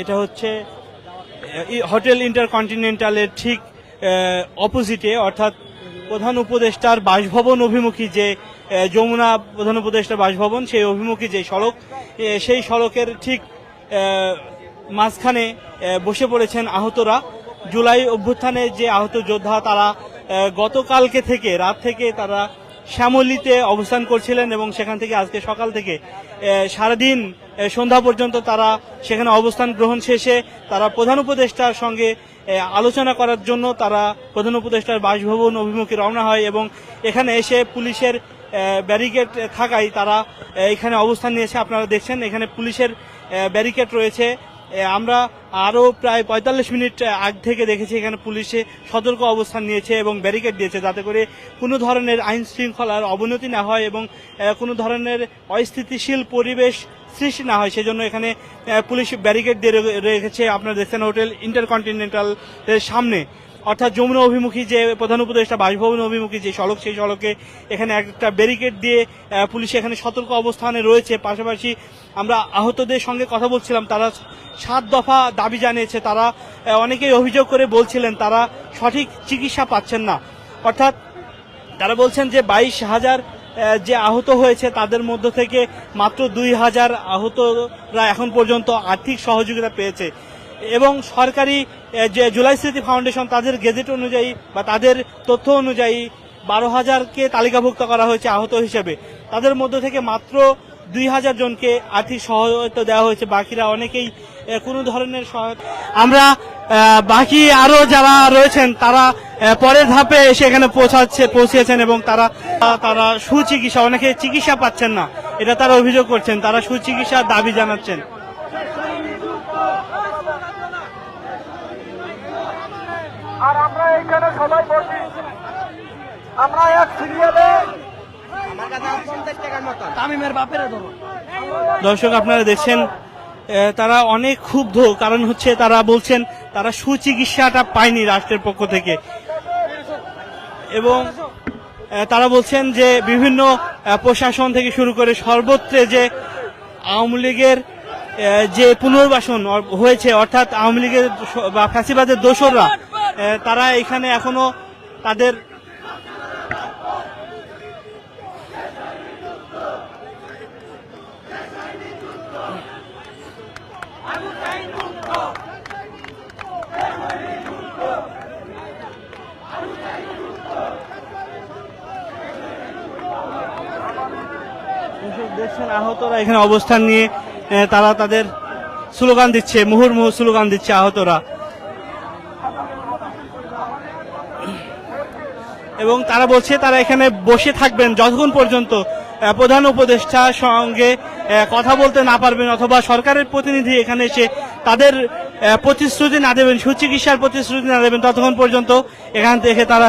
এটা হচ্ছে হোটেল ইন্টারকন্টিনেন্টালের ঠিক অপোজিটে, অর্থাৎ প্রধান উপদেষ্টার বাসভবন অভিমুখী যে যমুনা প্রধান উপদেষ্টার বাসভবন, সেই অভিমুখী যে সড়ক সেই সড়কের ঠিক মাঝখানে বসে পড়েছেন আহতরা। জুলাই অভ্যুত্থানে যে আহত যোদ্ধা, তারা গতকালকে থেকে, রাত থেকে তারা শ্যামলিতে অবস্থান করছিলেন এবং সেখান থেকে আজকে সকাল থেকে সারাদিন সন্ধ্যা পর্যন্ত তারা সেখানে অবস্থান গ্রহণ শেষে তারা প্রধান উপদেষ্টার সঙ্গে আলোচনা করার জন্য তারা প্রধান উপদেষ্টার বাসভবন অভিমুখে রওনা হয় এবং এখানে এসে পুলিশের ব্যারিকেড থাকায় তারা এখানে অবস্থান নিয়েছে। আপনারা দেখছেন এখানে পুলিশের ব্যারিকেড রয়েছে। আমরা আরও প্রায় পঁয়তাল্লিশ মিনিট আগ থেকে দেখেছি এখানে পুলিশে সতর্ক অবস্থান নিয়েছে এবং ব্যারিকেড দিয়েছে যাতে করে কোনো ধরনের আইন শৃঙ্খলার অবনতি না হয় এবং কোনো ধরনের অস্থিতিশীল পরিবেশ সৃষ্টি না হয়। সেজন্য এখানে পুলিশ ব্যারিকেড দিয়ে রেখেছে আপনার দেখছেন হোটেল ইন্টারকন্টিনেন্টাল এর সামনে। অর্থাৎ যমুনা অভিমুখী যে প্রধান উপদেষ্টা, বাসভবন অভিমুখী যে সড়ক, সেই সড়কে এখানে একটা ব্যারিকেড দিয়ে পুলিশ এখানে সতর্ক অবস্থানে রয়েছে। পাশাপাশি আমরা আহতদের সঙ্গে কথা বলছিলাম। তারা সাত দফা দাবি জানিয়েছে। তারা অনেকেই অভিযোগ করে বলছিলেন, তারা সঠিক চিকিৎসা পাচ্ছেন না। অর্থাৎ তারা বলছেন যে বাইশ হাজার যে আহত হয়েছে, তাদের মধ্য থেকে মাত্র দুই হাজার আহতরা এখন পর্যন্ত আর্থিক সহযোগিতা পেয়েছে। এবং সরকারি যে জুলাই স্মৃতি ফাউন্ডেশন, তাদের গেজেট অনুযায়ী বা তাদের তথ্য অনুযায়ী বারো হাজারকে তালিকাভুক্ত করা হয়েছে আহত হিসেবে। তাদের মধ্য থেকে মাত্র দুই হাজার জনকে আর্থিক সহায়তা দেওয়া হয়েছে। বাকিরা অনেকেই কোনো ধরনের সহায়তা আমরা বাকি আরও যারা রয়েছেন, তারা পরের ধাপে এসে এখানে পৌঁছাচ্ছে পৌঁছেছেন এবং তারা তারা সুচিকিৎসা, অনেকে চিকিৎসা পাচ্ছেন না। এটা তারা অভিযোগ করছেন, তারা সুচিকিৎসার দাবি জানাচ্ছেন। আর আমরা এইখানে সবাই বসি। আমরা এক সিরিয়ালে দর্শক, আপনারা দেখছেন তারা অনেক ক্ষুব্ধ, কারণ হচ্ছে তারা বলছেন, তারা সুচিকিৎসাটা পায়নি রাষ্ট্রের পক্ষ থেকে। এবং তারা বলছেন যে বিভিন্ন প্রশাসন থেকে শুরু করে সর্বত্রে যে আওয়ামী লীগের যে পুনর্বাসন হয়েছে, অর্থাৎ আওয়ামী লীগের বা ফ্যাসিবাদের দোসররা তারা এখানে এখনও তাদের দেখছেন আহতরা এখানে অবস্থান নিয়ে তারা তাদের স্লোগান দিচ্ছে, মুহুর্মুহু স্লোগান দিচ্ছে আহতরা। এবং তারা বলছে তারা এখানে বসে থাকবেন যতক্ষণ পর্যন্ত প্রধান উপদেষ্টার সঙ্গে কথা বলতে না পারবেন অথবা সরকারের প্রতিনিধি এখানে এসে তাদের প্রতিশ্রুতি না দেবেন, সুচিকিৎসার প্রতিশ্রুতি না দেবেন, ততক্ষণ পর্যন্ত এখান থেকে তারা